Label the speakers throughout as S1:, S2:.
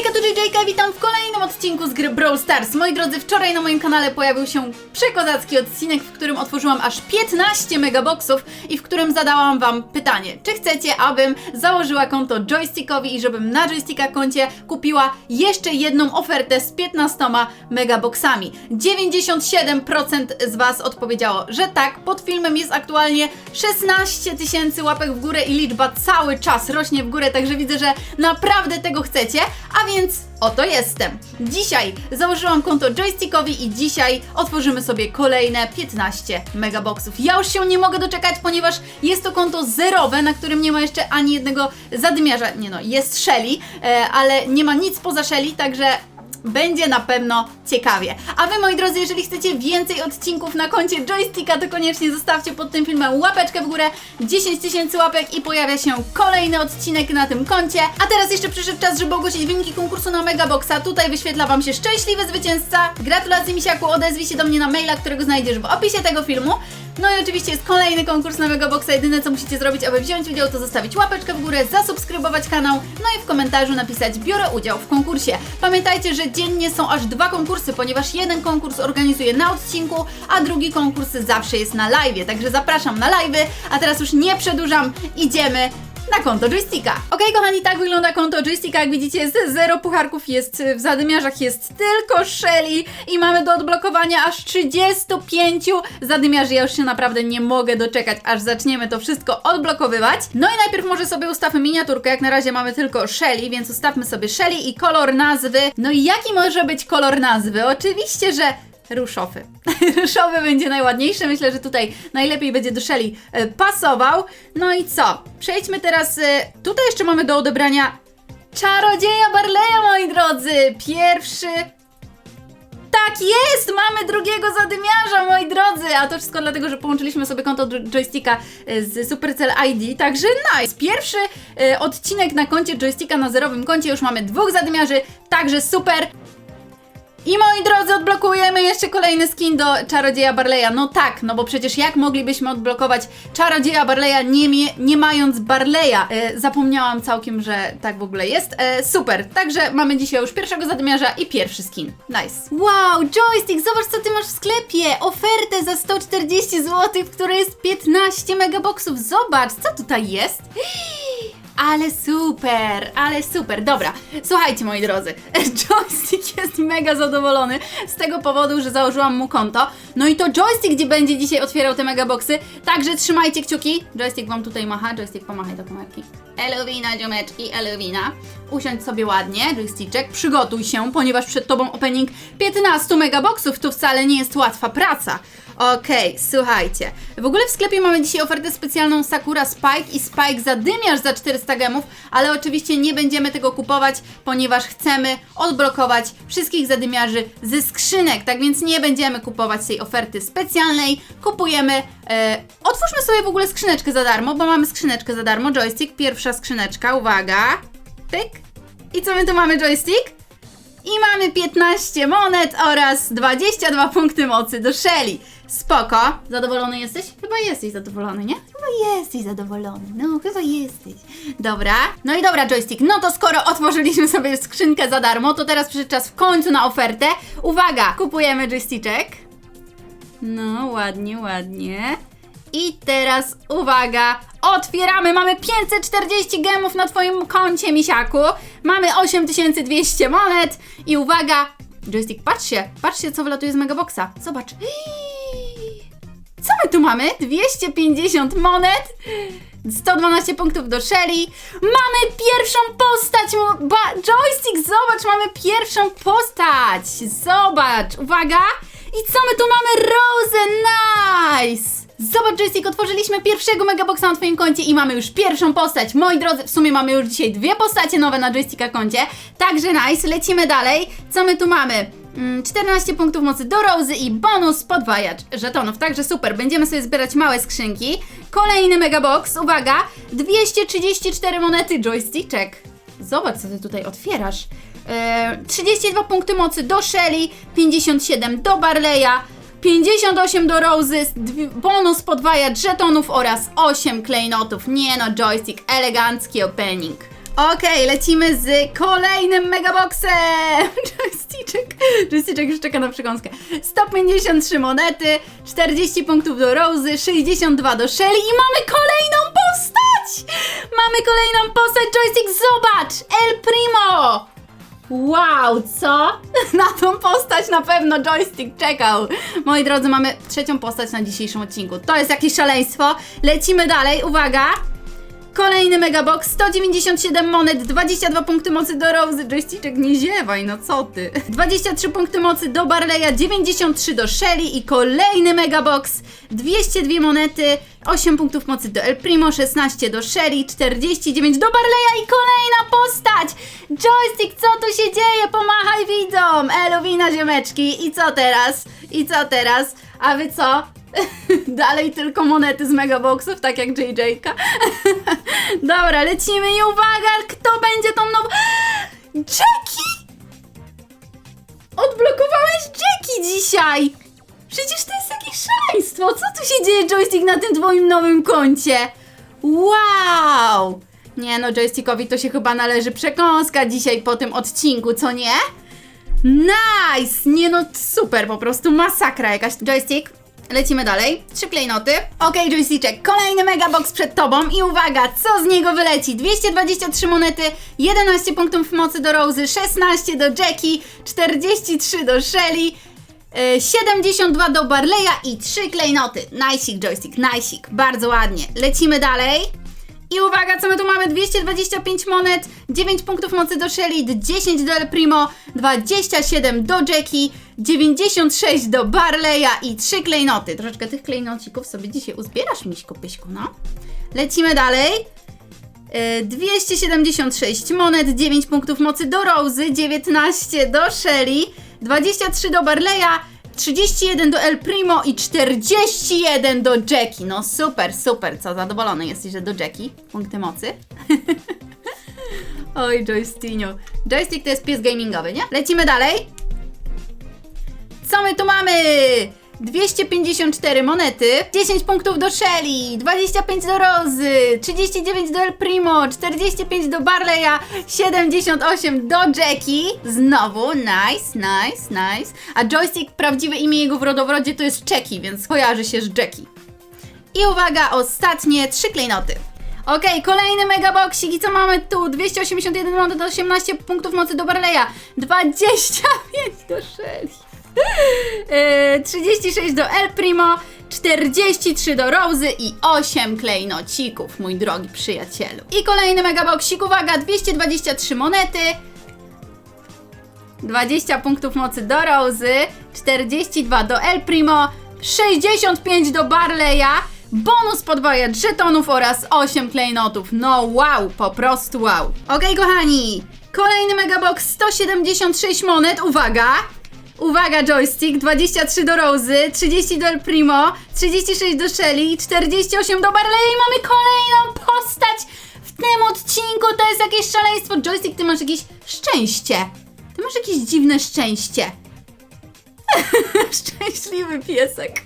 S1: ikatulad Witam w kolejnym odcinku z gry Brawl Stars. Moi drodzy, wczoraj na moim kanale pojawił się przekozacki odcinek, w którym otworzyłam aż 15 megaboxów i w którym zadałam wam pytanie, czy chcecie, abym założyła konto joystickowi i żebym na joysticka koncie kupiła jeszcze jedną ofertę z 15 megaboxami. 97% z was odpowiedziało, że tak. Pod filmem jest aktualnie 16 tysięcy łapek w górę i liczba cały czas rośnie w górę, także widzę, że naprawdę tego chcecie, a więc oto jestem. Dzisiaj założyłam konto joystickowi i dzisiaj otworzymy sobie kolejne 15 megaboxów. Ja już się nie mogę doczekać, ponieważ jest to konto zerowe, na którym nie ma jeszcze ani jednego zadymiarza. Nie no, jest Shelly, e, ale nie ma nic poza Shelly, także będzie na pewno ciekawie. A Wy, moi drodzy, jeżeli chcecie więcej odcinków na koncie Joysticka, to koniecznie zostawcie pod tym filmem łapeczkę w górę, 10 tysięcy łapek i pojawia się kolejny odcinek na tym koncie. A teraz jeszcze przyszedł czas, żeby ogłosić wyniki konkursu na Megaboxa. Tutaj wyświetla Wam się szczęśliwy zwycięzca. Gratulacje, Misiaku, odezwij się do mnie na maila, którego znajdziesz w opisie tego filmu. No i oczywiście jest kolejny konkurs na Megaboxa. Jedyne co musicie zrobić, aby wziąć udział, to zostawić łapeczkę w górę, zasubskrybować kanał, no i w komentarzu napisać biorę udział w konkursie. Pamiętajcie, że dziennie są aż dwa konkursy, ponieważ jeden konkurs organizuję na odcinku, a drugi konkurs zawsze jest na live. Także zapraszam na live, a teraz już nie przedłużam, idziemy na konto joysticka. Okej, kochani, tak wygląda konto joysticka. Jak widzicie, jest zero pucharków, jest w zadymiarzach, jest tylko Shelly i mamy do odblokowania aż 35 zadymiarzy. Ja już się naprawdę nie mogę doczekać, aż zaczniemy to wszystko odblokowywać. No i najpierw może sobie ustawmy miniaturkę. Jak na razie mamy tylko Shelly, więc ustawmy sobie Shelly i kolor nazwy. No i jaki może być kolor nazwy? Oczywiście, że Ruszowy. Ruszowy będzie najładniejszy. Myślę, że tutaj najlepiej będzie do Shelly e, pasował. No i co? Przejdźmy teraz. e, Tutaj jeszcze mamy do odebrania Czarodzieja Barleya, moi drodzy. Pierwszy. Tak jest! Mamy drugiego zadymiarza, moi drodzy! A to wszystko dlatego, że połączyliśmy sobie konto joysticka e, z Supercell ID, także nice! Pierwszy e, odcinek na koncie joysticka na zerowym koncie, już mamy dwóch zadymiarzy, także super! I moi drodzy, odblokujemy jeszcze kolejny skin do Czarodzieja Barleya. No tak, no bo przecież jak moglibyśmy odblokować Czarodzieja Barleya nie, mie- nie mając Barleya? E, zapomniałam całkiem, że tak w ogóle jest. E, super, także mamy dzisiaj już pierwszego zadymiarza i pierwszy skin. Nice. Wow, joystick, zobacz co ty masz w sklepie. Ofertę za 140 zł, w której jest 15 megaboxów. Zobacz, co tutaj jest? Ale super, ale super. Dobra, słuchajcie moi drodzy, joystick jest mega zadowolony z tego powodu, że założyłam mu konto. No i to joystick, gdzie będzie dzisiaj otwierał te megaboxy, także trzymajcie kciuki. Joystick wam tutaj macha, joystick pomachaj do kamerki. Eluwina, ziomeczki, eluwina. Usiądź sobie ładnie, joysticzek, przygotuj się, ponieważ przed tobą opening 15 megaboxów, to wcale nie jest łatwa praca. Okej, słuchajcie. W ogóle w sklepie mamy dzisiaj ofertę specjalną Sakura Spike i Spike zadymiarz za 400 gemów, ale oczywiście nie będziemy tego kupować, ponieważ chcemy odblokować wszystkich zadymiarzy ze skrzynek, tak więc nie będziemy kupować tej oferty specjalnej. Kupujemy, e, otwórzmy sobie w ogóle skrzyneczkę za darmo, bo mamy skrzyneczkę za darmo, joystick, pierwsza skrzyneczka, uwaga, pyk. I co my tu mamy, joystick? I mamy 15 monet oraz 22 punkty mocy do Shelly. Spoko. Zadowolony jesteś? Chyba jesteś zadowolony, nie? Chyba jesteś zadowolony. No, chyba jesteś. Dobra. No i dobra, joystick. No to skoro otworzyliśmy sobie skrzynkę za darmo, to teraz przyszedł czas w końcu na ofertę. Uwaga, kupujemy joysticzek. No, ładnie, ładnie. I teraz uwaga, otwieramy, mamy 540 gemów na Twoim koncie, misiaku. Mamy 8200 monet i uwaga, joystick, patrzcie, patrzcie co wylatuje z Megaboxa. Zobacz. Co my tu mamy? 250 monet. 112 punktów do Shelly. Mamy pierwszą postać! Ba joystick, zobacz, mamy pierwszą postać! Zobacz, uwaga! I co my tu mamy? Rose, nice! Zobacz, Joystick, otworzyliśmy pierwszego megaboxa na Twoim koncie i mamy już pierwszą postać. Moi drodzy, w sumie mamy już dzisiaj dwie postacie nowe na Joysticka koncie. Także nice, lecimy dalej. Co my tu mamy? Mm, 14 punktów mocy do Rozy i bonus podwajacz żetonów. Także super, będziemy sobie zbierać małe skrzynki. Kolejny megabox, uwaga, 234 monety joysticzek. Zobacz, co ty tutaj otwierasz. E, 32 punkty mocy do Shelly, 57 do Barleya, 58 do dw- bonus podwajacz żetonów oraz 8 klejnotów. Nie no, joystick, elegancki opening. Okej, lecimy z kolejnym megaboxem! Joysticzek, joysticzek już czeka na przekąskę. 153 monety, 40 punktów do Rozy, 62 do Shelly i mamy kolejną postać! Mamy kolejną postać, joystick, zobacz! El Primo! Wow, co? Na tą postać na pewno joystick czekał. Moi drodzy, mamy trzecią postać na dzisiejszym odcinku. To jest jakieś szaleństwo. Lecimy dalej, uwaga! Kolejny megabox, 197 monet, 22 punkty mocy do Rose, joysticzek nie ziewaj, no co ty. 23 punkty mocy do Barleya, 93 do Shelly i kolejny megabox, 202 monety, 8 punktów mocy do El Primo, 16 do Shelly, 49 do Barleya i kolejna postać! Joystick, co tu się dzieje? Pomachaj widzom! Eluwina ziomeczki i co teraz? I co teraz? A wy co? Dalej tylko monety z megaboxów, tak jak JJ-ka. Dobra, lecimy i uwaga, kto będzie tą nową... Jackie! Odblokowałeś Jackie dzisiaj! Przecież to jest jakieś szaleństwo! Co tu się dzieje, joystick, na tym twoim nowym koncie? Wow! Nie no, joystickowi to się chyba należy przekąska dzisiaj po tym odcinku, co nie? Nice! Nie no, super, po prostu masakra jakaś. Joystick, lecimy dalej. Trzy klejnoty. Okej, joysticzek, kolejny megabox przed tobą i uwaga, co z niego wyleci? 223 monety, 11 punktów mocy do Rozy, 16 do Jackie, 43 do Shelly, e, 72 do Barleya i 3 klejnoty. Najsik, joystick, najsik. Bardzo ładnie. Lecimy dalej. I uwaga, co my tu mamy? 225 monet, 9 punktów mocy do Shelly, 10 do El Primo, 27 do Jackie, 96 do Barleya i 3 klejnoty. Troszeczkę tych klejnocików sobie dzisiaj uzbierasz, miśku pyśku, no. Lecimy dalej. E, 276 monet, 9 punktów mocy do Rozy, 19 do Shelly, 23 do Barleya, 31 do El Primo i 41 do Jackie. No super, super. Co, zadowolony jesteś, że do Jackie? Punkty mocy. Oj, joysticku. Joystick to jest pies gamingowy, nie? Lecimy dalej. Co my tu mamy? 254 monety, 10 punktów do Shelly, 25 do Rozy, 39 do El Primo, 45 do Barleya, 78 do Jackie. Znowu, nice, nice, nice. A joystick, prawdziwe imię jego w rodowrodzie to jest Jackie, więc kojarzy się z Jackie. I uwaga, ostatnie trzy klejnoty. Okej, kolejny megaboksik i co mamy tu? 281 monet, 18 punktów mocy do Barleya, 25 do Shelly. Yy, 36 do El Primo, 43 do Rozy i 8 klejnocików, mój drogi przyjacielu. I kolejny megaboksik, uwaga, 223 monety, 20 punktów mocy do Rozy, 42 do El Primo, 65 do Barleya, bonus podwojacz żetonów oraz 8 klejnotów. No wow, po prostu wow. Okej, kochani, kolejny megabox, 176 monet, uwaga! Uwaga, joystick, 23 do Rozy, 30 do El Primo, 36 do Shelly i 48 do Barleya i mamy kolejną postać w tym odcinku. To jest jakieś szaleństwo. Joystick, ty masz jakieś szczęście. Ty masz jakieś dziwne szczęście. Szczęśliwy piesek.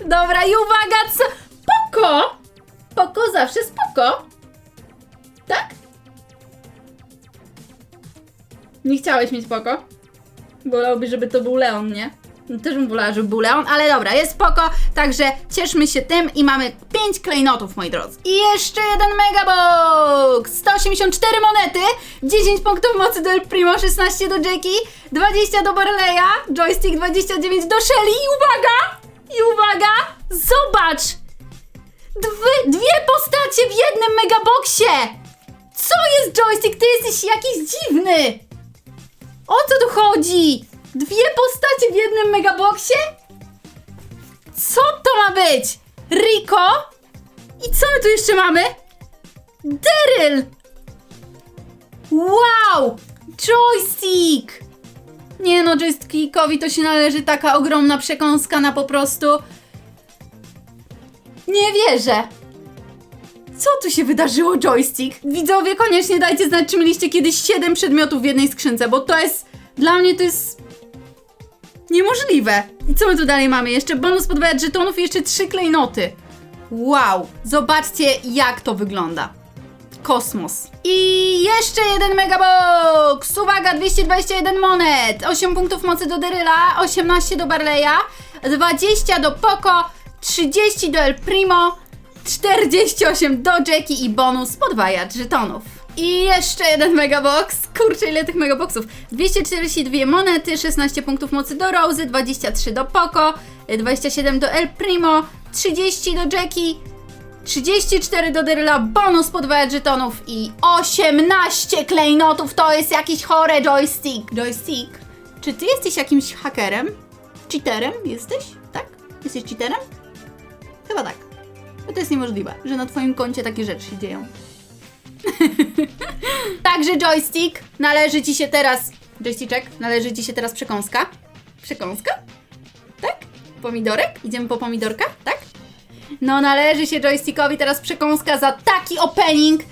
S1: Dobra, i uwaga, co? Poko! Poko zawsze spoko. Tak? Nie chciałeś mieć poko? Wolałbyś, żeby to był Leon, nie? No, Też bym wolała, żeby był Leon, ale dobra, jest spoko, także cieszmy się tym i mamy 5 klejnotów, moi drodzy. I jeszcze jeden megabox! 184 monety, 10 punktów mocy do El Primo, 16 do Jackie, 20 do Barleya, joystick 29 do Shelly i uwaga! I uwaga! Zobacz! Dwie, dwie postacie w jednym megaboxie! Co jest joystick? Ty jesteś jakiś dziwny! O co tu chodzi? Dwie postacie w jednym megaboxie? Co to ma być? Rico? I co my tu jeszcze mamy? Daryl! Wow! Joystick! Nie no, joystickowi to się należy taka ogromna przekąska na po prostu... Nie wierzę! Co tu się wydarzyło, joystick? Widzowie, koniecznie dajcie znać, czy mieliście kiedyś 7 przedmiotów w jednej skrzynce, bo to jest... Dla mnie to jest... Niemożliwe. I co my tu dalej mamy? Jeszcze bonus podwajacz żetonów i jeszcze trzy klejnoty. Wow! Zobaczcie, jak to wygląda. kosmos. I jeszcze jeden megabox! Uwaga, 221 monet, 8 punktów mocy do Deryla, 18 do Barleya, 20 do Poco, 30 do El Primo, 48 do Jackie i bonus podwajacz żetonów. I jeszcze jeden megabox. Kurczę, ile tych megaboxów. 242 monety, 16 punktów mocy do Rosy, 23 do Poco, 27 do El Primo, 30 do Jackie, 34 do Deryla, bonus podwajacz żetonów i 18 klejnotów. To jest jakiś chore joystick. Joystick. Czy ty jesteś jakimś hakerem? Cheaterem jesteś? Tak? Jesteś cheaterem? Chyba tak. Bo to jest niemożliwe, że na twoim koncie takie rzeczy się dzieją. Także joystick, należy ci się teraz... Joysticzek, należy ci się teraz przekąska. Przekąska? Tak? Pomidorek? Idziemy po pomidorka? Tak? No należy się joystickowi teraz przekąska za taki opening.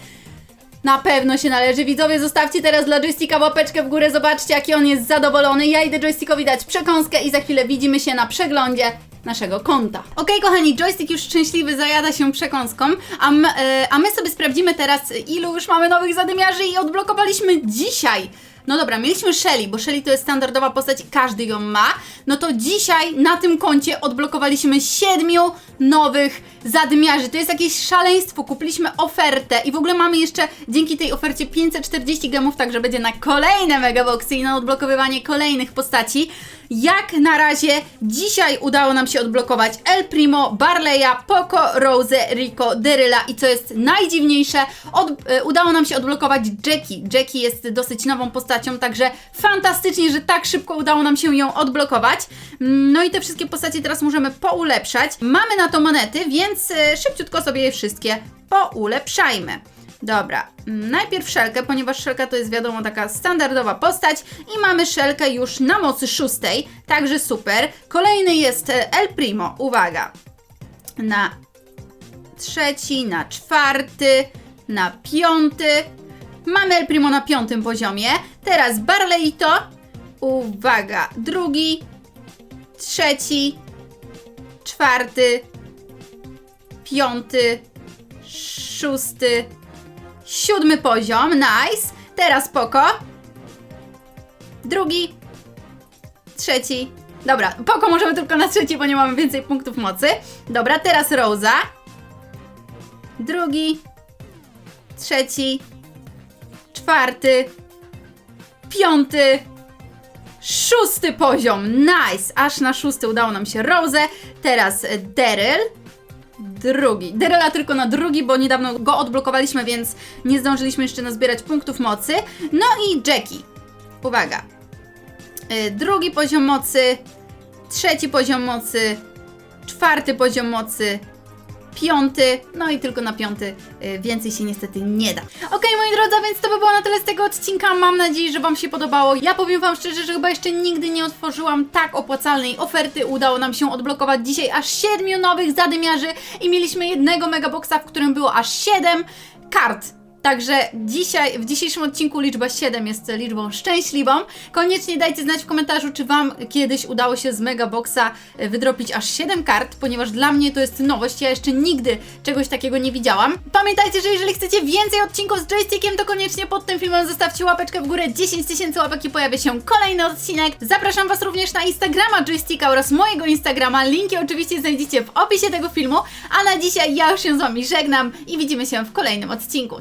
S1: Na pewno się należy. Widzowie, zostawcie teraz dla joysticka łapeczkę w górę. Zobaczcie, jaki on jest zadowolony. Ja idę joystickowi dać przekąskę i za chwilę widzimy się na przeglądzie naszego konta. Okej, kochani, joystick już szczęśliwy zajada się przekąską, a, m, e, a my sobie sprawdzimy teraz, ilu już mamy nowych zadymiarzy i odblokowaliśmy dzisiaj. No dobra, mieliśmy Shelly, bo Shelly to jest standardowa postać każdy ją ma. No to dzisiaj na tym koncie odblokowaliśmy siedmiu nowych zadymiarzy. To jest jakieś szaleństwo. Kupiliśmy ofertę i w ogóle mamy jeszcze dzięki tej ofercie 540 gemów, także będzie na kolejne megaboxy i na odblokowywanie kolejnych postaci. Jak na razie dzisiaj udało nam się odblokować El Primo, Barleya, Poco, Rose, Rico, Deryla i co jest najdziwniejsze, od, e, udało nam się odblokować Jackie. Jackie jest dosyć nową postacią, także fantastycznie, że tak szybko udało nam się ją odblokować. Mm, No i te wszystkie postacie teraz możemy poulepszać. Mamy na to monety, więc e, szybciutko sobie je wszystkie poulepszajmy. Dobra, mm, najpierw szelkę, ponieważ szelka to jest wiadomo taka standardowa postać i mamy szelkę już na mocy szóstej, także super. Kolejny jest e, El Primo, uwaga, na trzeci, na czwarty, na piąty. Mamy El Primo na piątym poziomie. Teraz Barleito, uwaga, drugi, trzeci, czwarty, piąty, szósty, siódmy poziom, nice. Teraz Poko. Drugi, trzeci. Dobra, Poko możemy tylko na trzeci, bo nie mamy więcej punktów mocy. Dobra, teraz Rosa. Drugi, trzeci, czwarty, piąty, szósty poziom. Nice! Aż na szósty udało nam się Rose. Teraz Daryl. Drugi. Daryla tylko na drugi, bo niedawno go odblokowaliśmy, więc nie zdążyliśmy jeszcze nazbierać punktów mocy. No i Jackie. Uwaga. Y, Drugi poziom mocy, trzeci poziom mocy, czwarty poziom mocy, piąty, no i tylko na piąty y, więcej się niestety nie da. Okej, moi drodzy, więc to by było na tyle z tego odcinka. Mam nadzieję, że Wam się podobało. Ja powiem Wam szczerze, że chyba jeszcze nigdy nie otworzyłam tak opłacalnej oferty. Udało nam się odblokować dzisiaj aż siedmiu nowych zadymiarzy i mieliśmy jednego megaboxa, w którym było aż siedem kart. Także dzisiaj, w dzisiejszym odcinku liczba 7 jest liczbą szczęśliwą. Koniecznie dajcie znać w komentarzu, czy Wam kiedyś udało się z Megaboxa e, wydropić aż 7 kart, ponieważ dla mnie to jest nowość. Ja jeszcze nigdy czegoś takiego nie widziałam. Pamiętajcie, że jeżeli chcecie więcej odcinków z joystickiem, to koniecznie pod tym filmem zostawcie łapeczkę w górę. 10 tysięcy łapek i pojawia się kolejny odcinek. Zapraszam Was również na Instagrama joysticka oraz mojego Instagrama. Linki oczywiście znajdziecie w opisie tego filmu. A na dzisiaj ja już się z Wami żegnam i widzimy się w kolejnym odcinku.